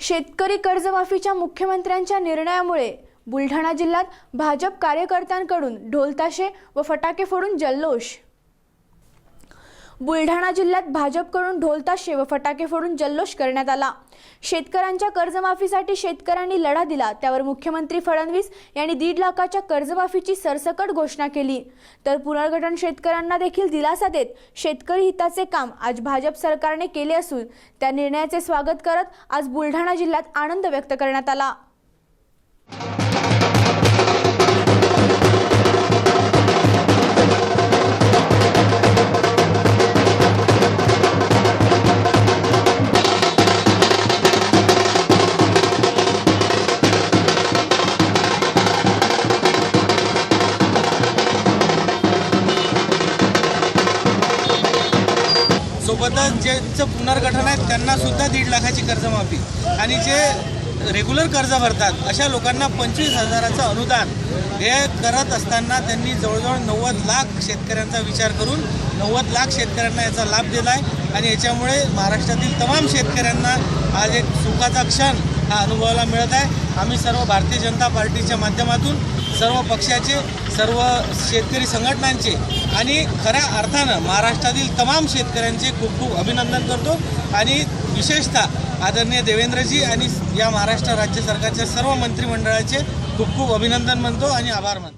शेतकरी कर्जमाफीच्या मुख्यमंत्र्यांच्या निर्णयामुळे बुलढाणा जिल्ह्यात भाजप कार्यकर्त्यांकडून ढोलताशे व फटाके फोडून जल्लोष बुलढाणा जिल्ह्यात भाजपकडून ढोलता शेव फटाके फोडून जल्लोष करण्यात आला. शेतकऱ्यांच्या कर्जमाफीसाठी शेतकऱ्यांनी लढा दिला. त्यावर मुख्यमंत्री फडणवीस यांनी दीड लाखाच्या कर्जमाफीची सरसकट घोषणा केली. तर पुनर्गठन शेतकऱ्यांना देखील दिलासा देत शेतकरी हिताचे काम आज भाजप सरकारने केले असून त्या निर्णयाचे स्वागत करत आज बुलढाणा जिल्ह्यात आनंद व्यक्त करण्यात आला. सोबतच ज्यांचं पुनर्गठन आहे त्यांना सुद्धा दीड लाखाची कर्जमाफी. आणि जे रेग्युलर कर्ज भरतात अशा लोकांना पंचवीस हजाराचं अनुदान हे करत असताना त्यांनी जवळजवळ नव्वद लाख शेतकऱ्यांचा विचार करून नव्वद लाख शेतकऱ्यांना याचा लाभ दिला आहे आणि याच्यामुळे महाराष्ट्रातील तमाम शेतकऱ्यांना आज एक सुखाचा क्षण हा अनुभवाला मिळत आहे. आम्ही सर्व भारतीय जनता पार्टीच्या माध्यमातून सर्व पक्षाचे सर्व शेतकरी संघटनांचे आणि खऱ्या अर्थानं महाराष्ट्रातील तमाम शेतकऱ्यांचे खूप खूप अभिनंदन करतो. आणि विशेषतः आदरणीय देवेंद्रजी आणि या महाराष्ट्र राज्य सरकारच्या सर्व मंत्रिमंडळाचे खूप खूप अभिनंदन म्हणतो आणि आभार मानतो.